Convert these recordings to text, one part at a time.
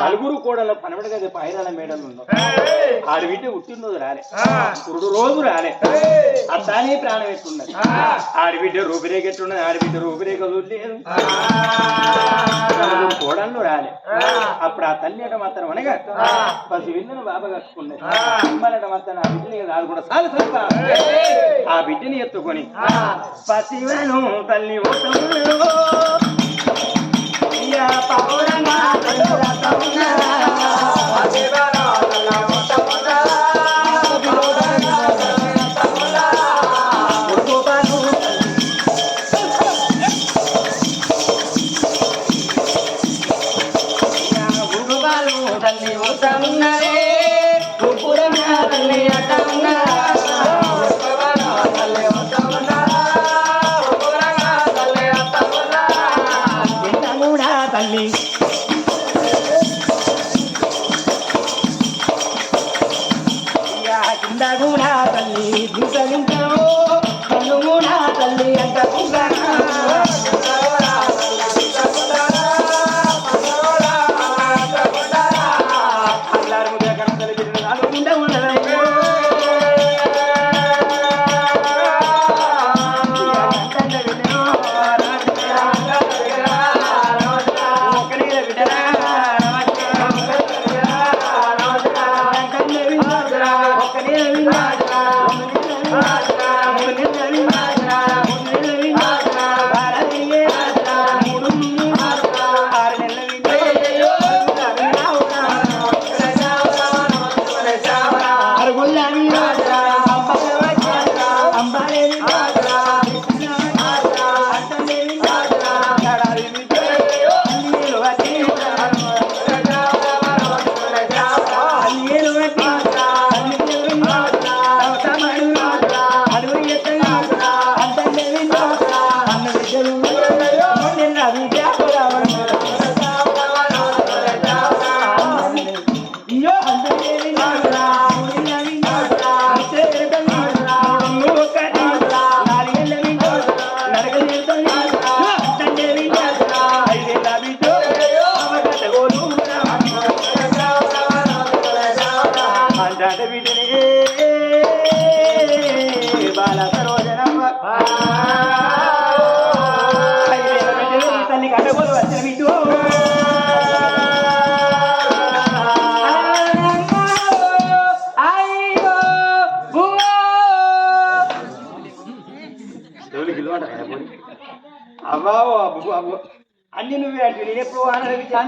నలుగురు కోడల పనబడి కదా పైరాల మేడలు ఉన్నాం ఆడి బిడ్డ పుట్టినరోజు రాలే. పురుడు రోజు రాలే. అత్తానే ప్రాణం ఎట్టున్నది ఆడి బిడ్డ రూపురేఖ ఎట్టున్నది ఆడి బిడ్డ రూపురేఖ చూడలేదు. కోడళ్ళు రాలే. అప్పుడు ఆ తల్లి అట మాత్రం అనగా పసి విన్నను బాబా కట్టుకున్నది. అమ్మలట మాత్రం ఆ బిడ్డని రాదు కూడా. ఆ బిడ్డని ఎత్తుకొని పసివను తల్లి ఇయ్య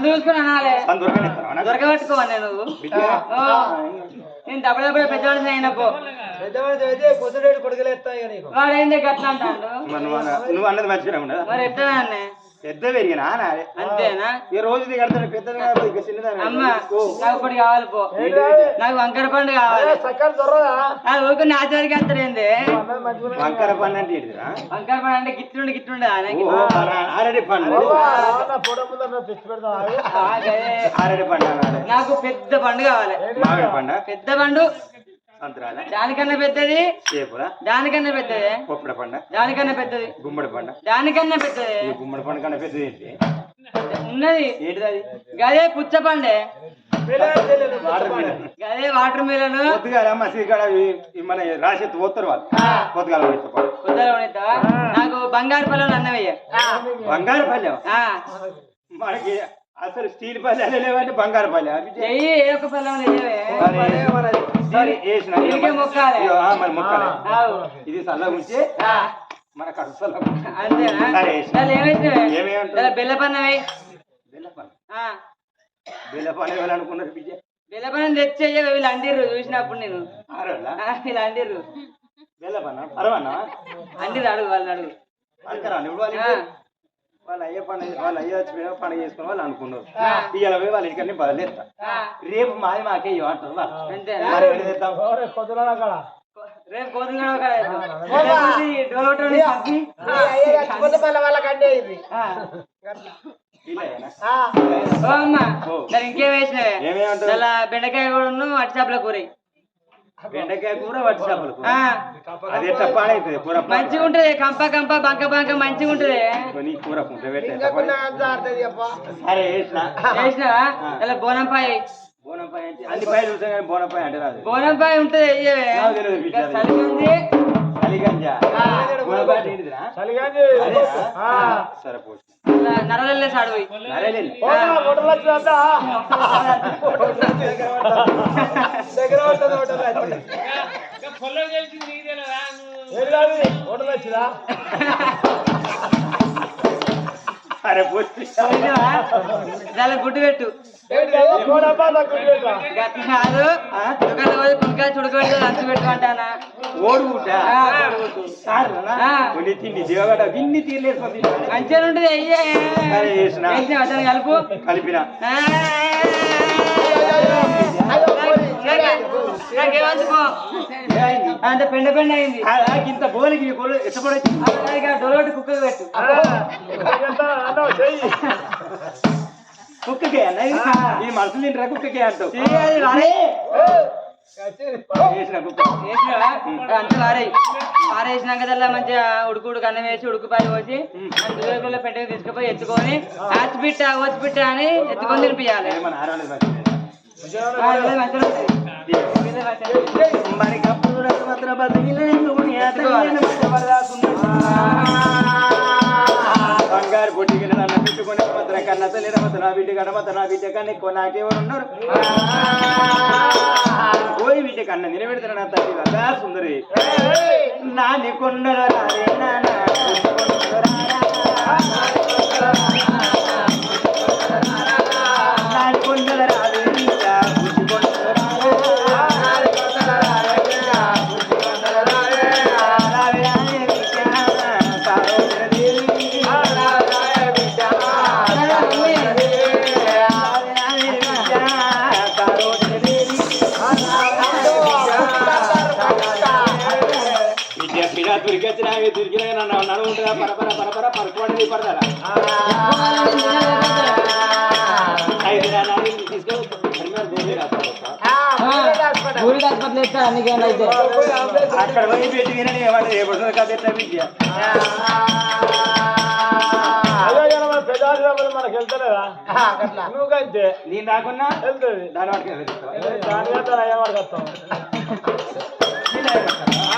సందు చూసుకుని అనాలే. దొరకబెట్టుకోవాలి నువ్వు? నేను డబ్బు డబ్బులు పెద్దవాడు అయినప్పు వాడు ఏంది గట్ల అంటాడు? నువ్వు అన్న- నువ్వు అన్నది మంచిగా ఉండదా మరి ఎట్లా అన్నే? పెద్ద పెరిగినా అంతేనా? ఈ రోజు కడతాను పెద్దది కాదు ఇక చిన్నదాన్ని అమ్మ నాకు ఒకటి కావాలి పో. నాకు వంకర పండు కావాలి. చక్కగా దొరదా? ఊరికి నా చదివి వెళ్తారేంది వంకర పండు అంటే? వంకర పండు అంటే గిట్లుండి గిట్లుండే. ఆరడి పండు. ఆరడి పండు నాకు పెద్ద పండు కావాలి. మామిడి పండు? పెద్ద పండు సంతరాల దానికన్నా పెద్దది? దానికన్నా పెద్దది? పొప్పడ పండు? దానికన్నా పెద్దది. గుమ్మడి పండు? దానికన్నా పెద్దది. ఈ గుమ్మడి పండు కన్నా పెద్దది ఏంటి? ఉన్నది. ఏంటిది అది? గదే పుచ్చ పండే. Water melon. సీకాడ మన రాసి పోతారు వాళ్ళు. ఉనిద్దావా? నాకు బంగారు పొలం అన్నవయ్య. బంగారు పల్లెం మనకి అసలు స్టీల్ పల్లె లేవంటే బంగారు పల్లె ఏ ఒక్క పొలం లేవే? సరే, వేసిన. మరి. మొక్కాలే. ఇది చల్లగా ఉంచి మన కడుపు చల్లగా ఉంచి. అంతేనా? ఏమేమంటావు? బెల్లపన్నవై బిడ్డ బెల్లపన్నం తెచ్చేయ వీళ్ళు అండిర్రు చూసినప్పుడు నేను. వీళ్ళు అండిర్రు. బెల్లపన్న పరవన్నా అండిర్రు అడుగు వాళ్ళని అడుగు. ఇప్పుడు? వాళ్ళు అయ్యే పని వాళ్ళు అయ్యే వచ్చిపోయినా పండుగ చేసుకుని వాళ్ళు అనుకున్నారు. ఇవాళ పోయి వాళ్ళ ఇంటికన్నీ బదిలేస్తా రేపు మాది మాకే అక్కడ? రేపు కోతులు ఇంకేం వేసినవే? బెండకాయ కూడా అట్టి చేపల కూర. బెండకాయ కూర వట్టి చేపల కూర. ఆ, అది ఎట్లా పాడైతుంది కూర మంచిగా ఉంటది కంప కంప బంక బంక మంచిగా ఉంటది నీ కూర సరే వేసిన చేసినావా ఇలా బోనంపాయ. బోనపాయ అంటే అన్ని పైలు ఉంటాయి కానీ బోనపాయ అంటే రాదు. బోనంపాయ ఉంటది. బోనపాయ అంటే ఏంటిదిరా చలిగాంజి అదేనా? ఆ. సరే పోసి ఇలా నరలల్లే సాడుపోయి నరేలే పోతా, హోటల్ వచ్చిందా గుడ్డు పెట్టు. కదా? దుకాణం పోయి కుంకాయ చుడుకోబెట్టి లంచు పెట్టుకుంటానా ఓడుగుట. కొన్ని తిండి దేవగడ తీర్లేదు మంచిగా ఉంటది అయ్యే కలుపు. కలిపిన? అంత పెండ పెండ అయింది. ఇంత బోలికి డొలోటి కుక్కకు పెట్టు. కుక్కకే అన్న ఇది? ఈ మనుషులు తింటారా కుక్కకే అంటావు? వారేసినాక దల్లా మంచిగా ఉడుకు ఉడుకు అన్నం వేసి ఉడుకుపాయి పోసి పెట్టకి తీసుకుపోయి ఎత్తుకొని ఆచిపిట్ట ఓచిపిట్ట అని ఎత్తుకొని తినిపించాలి మరి. కప్పుడు రసభద్ర బతికిలని కన్న తల్లి రమత నా బిడ్డ కనమత నా బిడ్డ కన్నా ఎక్కువ నాకెవరు ఉన్నారు పోయి బిడ్డ కన్న నిలబెడతాడు నా తల్లి కదా సుందరి నాని కొండల రారే నానా, రాసుకోండి. ఊరికి హాస్పిటల్ ఇస్తా నీకేమైనా అయితే పోయి ఆంబులెన్స్ అక్కడ పోయి పెట్టి వినని ఏమంటే ఏ పడుతుంది కదా ఎట్లా విద్య మనకి వెళ్తలేదా? నువ్వు కంటే నేను రాకున్నా? వెళ్తుంది. దాని? దాని వాడికి వస్తాం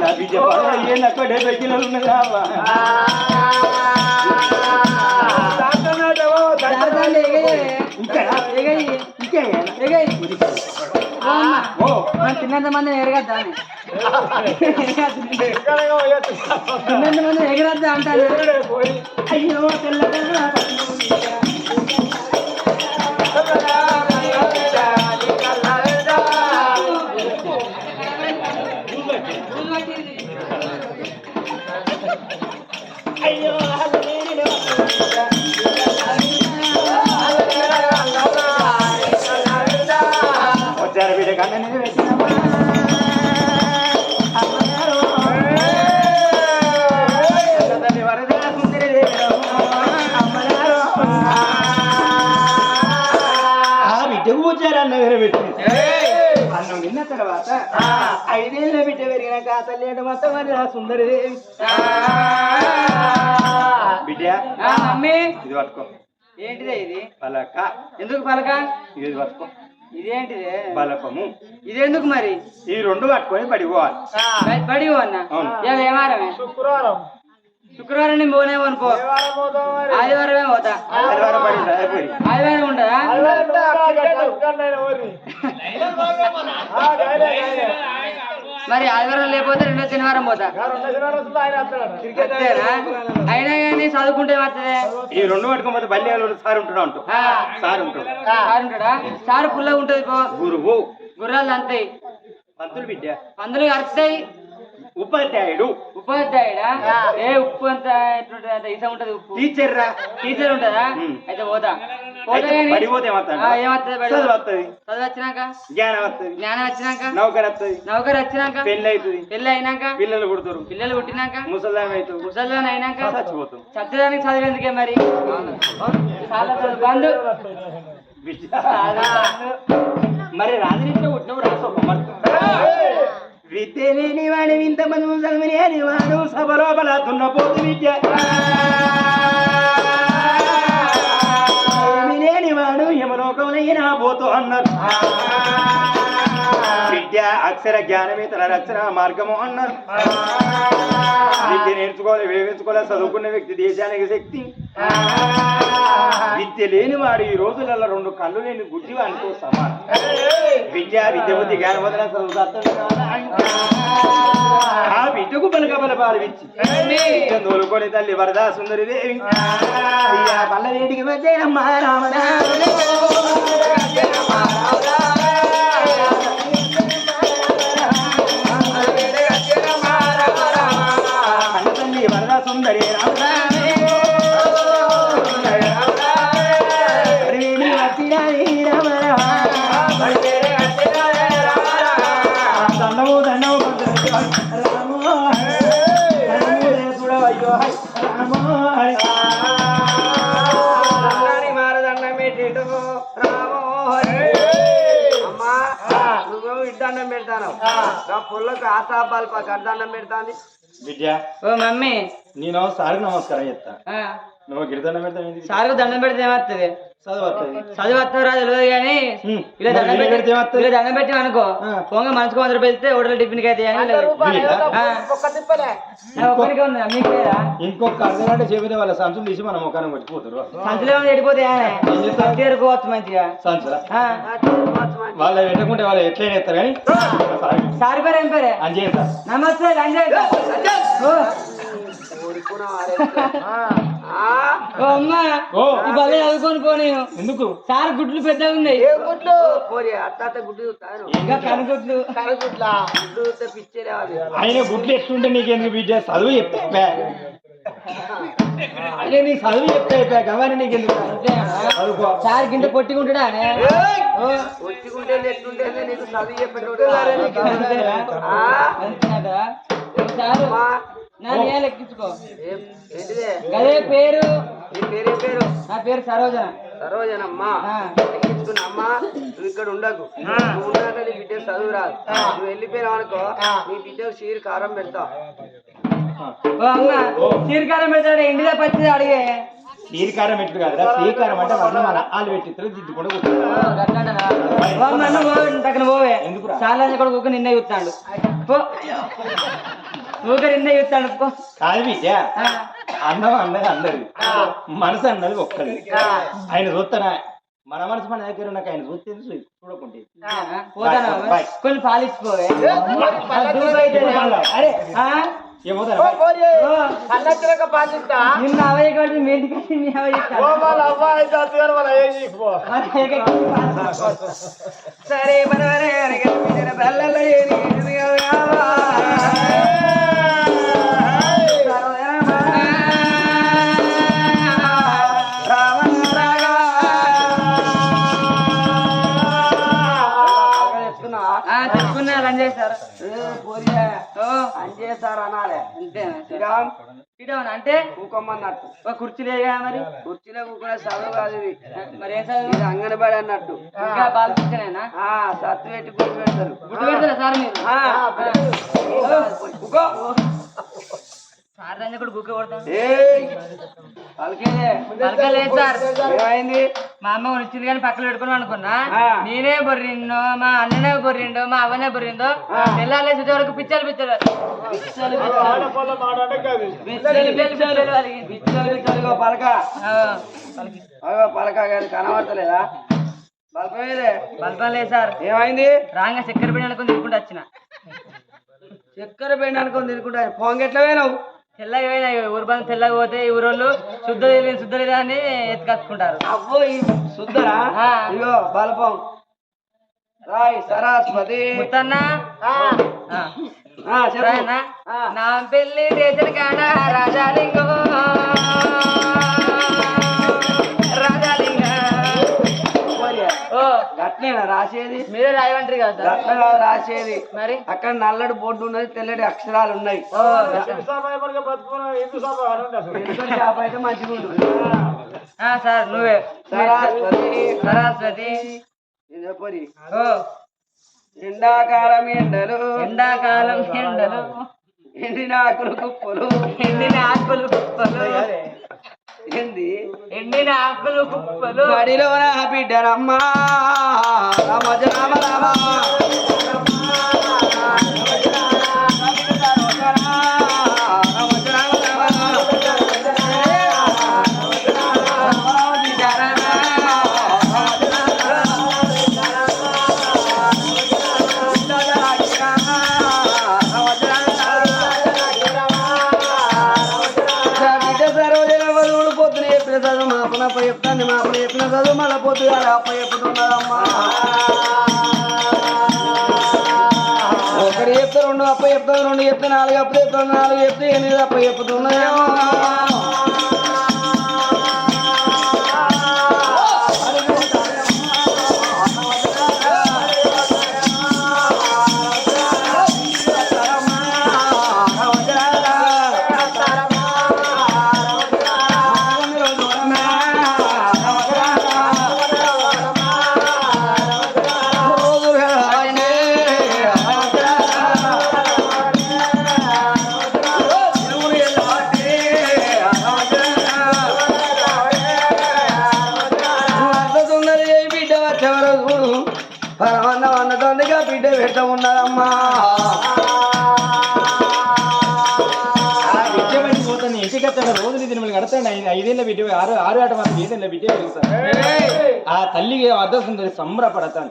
నా బిడ్డ పడవ డెబ్బై కిలోలు తిన్నంత మంది ఎరగద్దా తిన్నంత మంది ఎగరద్దా అంటారు అయ్యో తెల్ల తల్లి అంటే మొత్తం మరి ఆ సుందరి. బిడ్డ. ఆ, మమ్మీ. ఇది పట్టుకో. ఏంటిదే ఇది? పలక. ఎందుకు పలక? ఇది పట్టుకో. ఇదేంటిదే? బలపము ఇదెందుకు మరి? ఈ రెండు పట్టుకొని పడి పోవాలి. బడి- బడి అన్న అవును. ఇవాళ ఏ వారమే శుక్రవారం. శుక్రవారం నేను పోనేమో అనుకో? ఆదివారమే పోతా. ఆదివారం ఉంటుందా మరి ఆదివారం లేకపోతే రెండో శనివారం పోతా. వస్తుంది అయినా కానీ చదువుకుంటే ఏమవుతుంది ఈ రెండు పట్టుకోకపోతే బల్లి సార్ ఉంటాడు అంటూ? సార్ ఉంటాడు. సారు ఉంటాడా? సారు పుల్లగా ఉంటుంది పో. గురువు గుర్రాలు అంతాయి పంతులు బిడ్డ. అందులో అరుస్తాయి. ఉపాధ్యాయుడు. ఉపాధ్యాయుడా? ఏ ఉప్పు అంత ఎట్లుంటది అంత ఇసం ఉంటది ఉప్పు? టీచర్ రా టీచర్ ఉంటదా. అయితే పోతా. నౌకర్ వస్తుంది. నౌకరు వచ్చినాక? పెళ్ళి అవుతుంది పెళ్ళి అయినాక పిల్లలు పుడతారు. పిల్లలు పుట్టినాక? ముసలాం అవుతుంది ముసలిదాన్ని అయినాక? చచ్చిపోతాం చచ్చడానికి చదివేందుకే మరి? బంధు. మరి రాజనీతిలో పుట్టినప్పుడు రాసో విద్య లేని వాడి ఇంతమంది ముసలిమి లేని వాడు సభ లోపల దున్నపోతు విద్య. వాడు యమలోకములైనా పోతూ అన్నారు. విద్య అక్షర జ్ఞానమే తన రచన మార్గము అన్నారు విద్య నేర్చుకోవాలి వేవించుకోవాలి చదువుకున్న వ్యక్తి దేశానికి శక్తి. విద్య లేని వాడు ఈ రోజులలో రెండు కళ్ళు లేని గుడ్డి వానితో సమానం. విద్య విద్య బుద్ధి జ్ఞాన ఆ బిడ్డకు పలక బల పాలవిచ్చి తోలుకొని తల్లి వరదా సుందరి దేవి. అయ్యా మధ్య రామ రామ రామ పెడతాను పుల్లకు ఆశాపాలు గడ్డండం పెడతాంది. విద్య. ఓ మమ్మీ. నేను సార్ నమస్కారం చెప్తా. ఆ, నువ్వు గిరిదండం పెడతావు? సార్కు దండం పెడితే ఏమవుతుంది చదువు వస్తావు రాదు తెలియదు కానీ. ఇలా దండం పెడితే? ఇలా దండం పెట్టి అనుకో. పోంగ మనసుకు వంద రూపాయలు ఇస్తే హోటల్ టిఫిన్ అయితే అని లేదు. ఆ. నా ఒక్కడికే ఉందా మీకు ఇంకొక గంట చెబితే వాళ్ళ సంచులు తీసి మన ముఖాన్ని కొట్టిపోతారు సంచులో ఉంది ఎడిపోతే తీరుకోవచ్చు మంచిగా. సంచుల? ఆ. వాళ్ళ పెట్టకుంటే వాళ్ళు ఎట్లయినా ఎత్తారు కానీ సార్. పేరు ఏం పేరే? అంజయ్ సార్. నమస్తే రంజయ్ సార్. ఓ. ఓ అమ్మా. ఓ. ఈ బల్ల చదువుకొని పోనీ. ఎందుకు? సార్ గుడ్లు పెద్దగా ఉన్నాయి. పోరి అత్త గుడ్డు చూస్తాను. ఇంకా కనుగుడ్లు ఆయన గుడ్లు. ఎట్లుంటే నీకెందుకు బిడ్డ? చదువు చెప్తా అదే నీ చదువు చెప్తా గవాని నీకెందుకు? చదువుకో సార్ గింత పొట్టిగుంటాడా నీకు చదువు చెప్పేటోడు లెక్కించుకో గదే పేరు? నీ పేరే పేరు? నా పేరు సరోజన. సరోజనమ్మా. నువ్వు ఇక్కడ ఉండకు. నువ్వు ఉన్నాక నీ బిడ్డ చదువు రాదు. నువ్వు వెళ్ళిపోయినావు అనుకో నీ బిడ్డకు చీర కారం పెడతావు ఓ అమ్మ చీరకారం పెడతాడు ఇండియా పచ్చి అడిగే. శ్రీకారం ఎట్లు కాదురా శ్రీకారం అంటే వర్ణం మన ఆలు పెట్టిస్తారు దిద్దుకుండా నువ్వు పోవే? చాలా కూడా ఊక నిన్న చూస్తాడు. ఊక నిన్న చూస్తాడు కాదు ఆ, అన్నం అన్నది అందరిది. మనసు అన్నది ఒక్కది ఆయన చూస్తానా మన మనసు మన దగ్గర ఉన్నాక ఆయన చూస్తే చూడకుంటే. కొన్ని పాలిచ్చిపోవే. అరే అన్నచ్చినాక పాలిస్తా. నిన్న అవయ్య కాబట్టి మీ ఇంటికి వచ్చి మీ అవయ్య ఇస్తాను. వాళ్ళ ఇటవనా అంటే కూకోమన్నట్టు ఒక కుర్చీ లేదుగా మరి? కుర్చీలో కూకునే చదువు కాదు ఇది. మరి ఏం చదువు ఇది అంగనబడి అన్నట్టు. ఇంకా ఆ సత్తు పెట్టి గుర్తు పెడతారు. గుర్తు పెడతారా సార్ మీరు. సార్ కూడా గుక్క కొడతాను. పలికేదే. పలకలేదు సార్. ఏమైంది? మా అమ్మ వచ్చింది కానీ పక్కన పెట్టుకుని అనుకున్నా. నేనే బొర్రిందో మా అన్ననే బొర్రిండో మా అవ్వనే బొర్రిందో తెల్లాలేసి వచ్చే వరకు పిచ్చలు పిచ్చలు పలక. ఆ, పలికి. కానీ కనబడతలేదా? బల్బం సార్. ఏమైంది? రాంగా చక్కెర పిండి అనుకుని తినుకుంటూ వచ్చిన. చక్కెర పెండి అనుకొని తినుకుంటా పొంగెట్లా పోయినావు తెల్లగా పోయినా ఊరు బంధు తెల్లగా పోతే ఊరోళ్ళు శుద్ధ తెలియదు శుద్ధ లేదా అని ఎత్తుకట్టుకుంటారు అబ్బో ఈ శుద్ధరా. ఇగో బలపం. రాయ్ సరస్వతి. ముత్తన్న. నా పెళ్ళి రేషన్ కాడ రాజాలింగ గట్నేనా రాసేది? మీరే రాయమంటారు కదా కాదు రాసేది. మరి? అక్కడ నల్లటి బోర్డు ఉన్నది తెల్లటి అక్షరాలు ఉన్నాయి. చేప అయితే మంచిగా ఉంటుంది. ఆ, సార్ నువ్వే. సరస్వతి. సరస్వతి. నేను చెప్పరి ఓ. ఎండాకాలం ఎండలు. ఎండాకాలం ఎండలు. ఎండిన ఆకులు కుప్పలు. ఎండిన ఆకులు కుప్పలు. ఏంది? ఎండిన ఆకులు కుప్పలు. బడిలో నా బిడ్డరమ్మా రామ రామ రామ. పొద్దుగా అప్ప ఒకటి చెప్తే రెండు అప్ప చెప్తాను రెండు చెప్తే నాలుగు అప్పు చెప్తాను నాలుగు చెప్తే ఎనిమిది అప్ప చెప్తున్నాయమ్మా ఐదు ఐదేళ్ళ బిడ్డ ఆరు ఆరు ఆట మాత్రం ఏదేళ్ళ ఆ తల్లికి వరద సుందరి సంబరపడతాను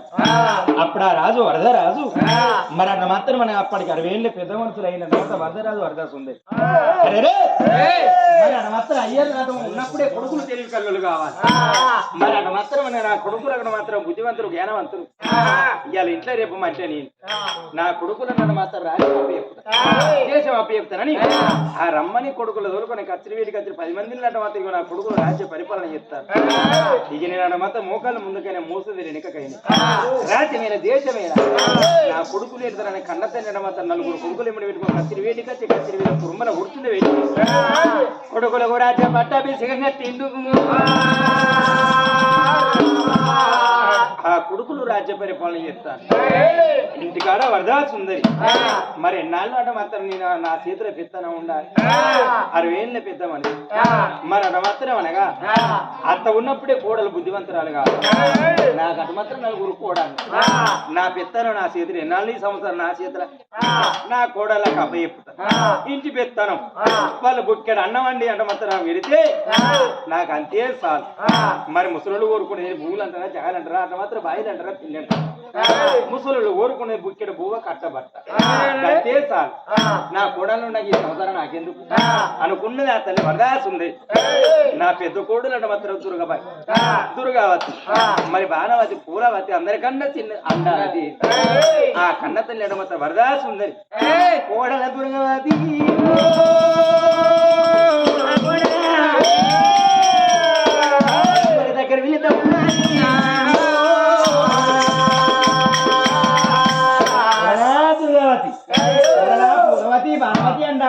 అప్పుడు ఆ రాజు వరద రాజు మరి అట్లా మాత్రం మన అప్పటికి అరవై ఏళ్ళ పెద్ద మనుషులు అయిన తర్వాత వరదరాజు వరద సుందరి! మరి అట్లా మాత్రం అయ్యారు నాతో ఉన్నప్పుడే కొడుకులు తెలివి కళ్ళు కావాలి. మరి అట్లా మాత్రం నా కొడుకులు అక్కడ మాత్రం బుద్ధివంతులు జ్ఞానవంతులు. ఇవాళ ఇంట్లో రేపు మంచిగా నేను. నా కొడుకులు నన్ను మాత్రం రాజ్యం అప్పచెప్తాను దేశం అప్పచెప్తానని ఆ. రమ్మని కొడుకులు దొరుకుని కత్తిరి వీటి కత్తిరి పది మంది నట మాత్రం నా కొడుకులు రాజ్య పరిపాలన చేస్తారు. ఇక నేను అన్న మాత్రం మోకాళ్ళ ముందుకైనా మోసది వెనుకకైనా. రాజ్యమైన దేశమైన నా కొడుకులు ఎడతారని కన్న తండ్రి మాత్రం నలుగురు కొడుకులు ఎమ్మడి పెట్టుకుని కత్తిరి వేడి కత్తి కత్తిరి వీళ్ళ కురుమల కూర్చుండే వేడి కొడుకులకు రాజ్య పట్టాభిషేకంగా తిందుకు ఆ కొడుకులు రాజ్య పరిపాలన చేస్తాను ఇంటికాడ వరదా సుందరి. మరి ఎన్నాళ్ళు అట మాత్రం నేను నా చేతిలో పెత్తన ఉండాలి? అరవేళ్ళ పెద్దమని. మరి అట మాత్రం అనగా అత్త ఉన్నప్పుడే కోడలు బుద్ధివంతురాలు కాదు. నాకు అటు మాత్రం నలుగురు కోడాలి నా పెత్తనం నా చేతులు ఎన్నాళ్ళు ఈ సంవత్సరం నా చేతుల? నా కోడళ్ళకి అప్పచెప్పుతా ఇంటి పెత్తనం. వాళ్ళు బుక్కెడు అన్నం అండి అంట మాత్రం వెళితే నాకు అంతే చాలు మరి ముసలు కోరుకునేది భూములు అంటారా జగాలు అంటారా అట్లా మాత్రం బాయిలు అంటారా పిల్లి అంటారా ముసలు కోరుకునే బుక్కెడు బువ్వ కట్టబట్ట అంతే చాలు నా కోడలు నాకు ఈ సంవత్సరం నాకెందుకు అనుకున్నది ఆ తల్లి వరదాసు ఉంది నా పెద్ద కోడలు అంటే మాత్రం దుర్గబాయి దుర్గావతి మరి బాణవతి పూలవతి అందరికన్నా చిన్న అందాది ఆ కన్న తల్లి అంటే మాత్రం వరదాసు ఉంది కోడల దుర్గవతి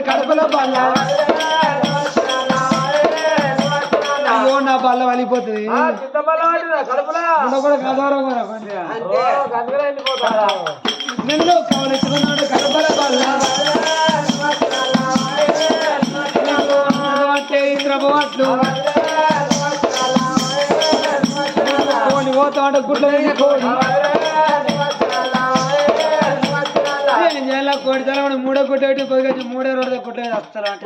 కావలించుకున్నాడు కడుపులో బల్ల అయ్యో నా బల్ల వలిపోతుంది కూడా కదవరం కూడా కొంచెం నిన్ను కావలించుకున్నాడు కడుపుల బల్ల అంటే ఇంద్రభవట్లు కోడి పోతాడు గుడ్ల కోడి కోడి తల మూడో పెట్టి పొదిగచ్చి మూడో రోజు గుడ్ల మీద వస్తారు అంటే?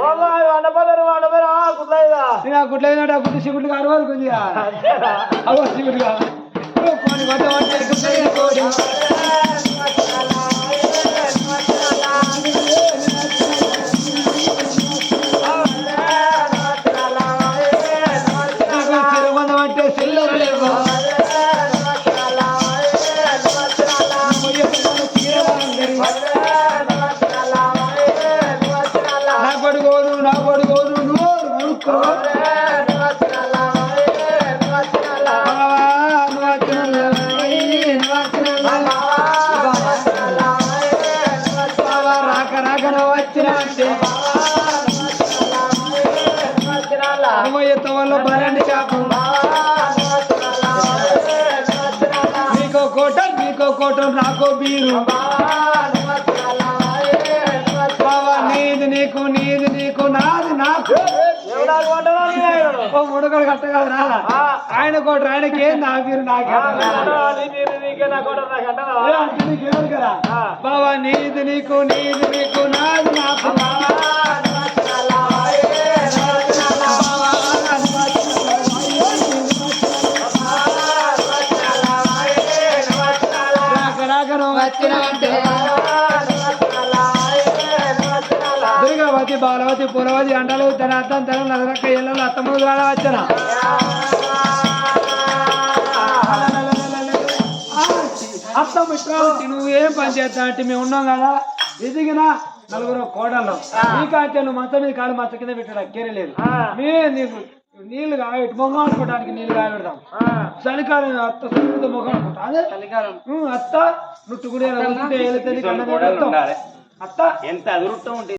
మీద ఆ గుడ్డ సిగుడ్లు కారు కొంచెం అవో గుడ్ల మీద కోడి. నీకో నాకో బీరు నీది నీకు నీది నీకు నాది నాకు. ఓ ముడకలు కట్ట కదరా. ఆయన కోట ఆయనకి ఏం నా అంటే నీకేమను కదా. బావా నీది నీకు నీది నీకు నాది నాకు. బాలవతి పులవతి అండలు తన అర్థం తన నగరక్క ఇళ్ళలో అత్తమ్మ ద్వారా వచ్చిన అత్తం ఇట్రావతి నువ్వు ఏం పని చేస్తా అంటే మేము ఉన్నాం కదా. ఎదిగిన నలుగురు కోడల్లో నీకంటే నువ్వు మంచం మీద కాలు మంచం కింద పెట్టాడు అక్కేరే లేదు. మే నీకు నీళ్ళు కాయబెట్టి మొహం ఆడుకోవడానికి నీళ్ళు కాయబెడతాం చలికాలం అత్త సున్నిత మొహం అనుకుంటా అదే. చలికాలం. అత్త నుట్టు కూడా వెళ్తుంటే వెళ్తుంది కూడా ఉండాలి. అత్త. ఎంత అదురుట్టం ఉంటుంది